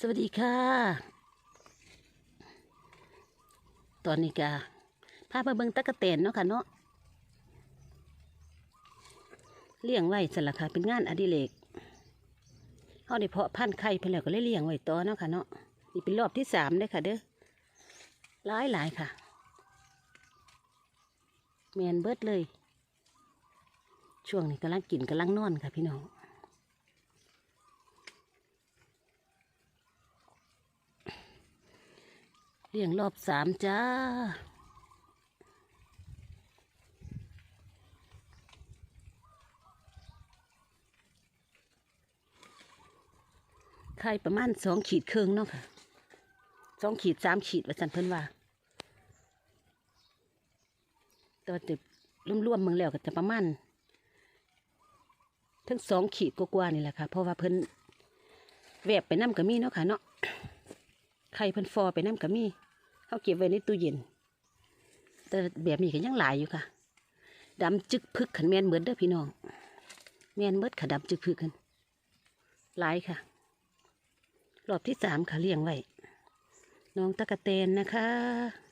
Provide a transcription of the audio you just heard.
สวัสดีค่ะ ตอนนี้กาพาไปเบิ่งตะกะแตนเนาะค่ะเนาะเลี้ยงไว้สละค่ะเป็นงานอดิเรกเขาได้เพาะพันธุ์ไข่เพิ่นแล้วก็เลยเลี้ยงไว้ต่อเนาะค่ะเนาะนี่เป็นรอบที่สามเด้อค่ะ เด้อหลายหลายค่ะแมนเบิดเลย ช่วงนี้กำลังกินกำลังนอนค่ะพี่น้อง ลี้ยงรอบสามจ้า ไข่ประมาณสองขีดครึ่งเนาะค่ะสองขีดสามขีดว่าสันเพิ่นว่าแตัวเด็บร่วมๆเมืองแล้วก็จะประมาณทั้งสองขีดกว่าๆนี่แหละค่ะ เพราะว่าเพิ่นแวบไปน้ำกะมีเนาะค่ะเนาะไข่เพิ่นฟอไปน้ำกะมี เขาเก็บไว้ในตู้เย็น แต่แบบนี้ก็ยังหลายอยู่ค่ะดำจึกพึกขันแมนเหมือนเด้อพี่น้องแมนเมิดขันดำจึกพึกกันหลายค่ะ รอบที่สามค่ะเลี้ยงไว้น้องตะกะเตนนะคะ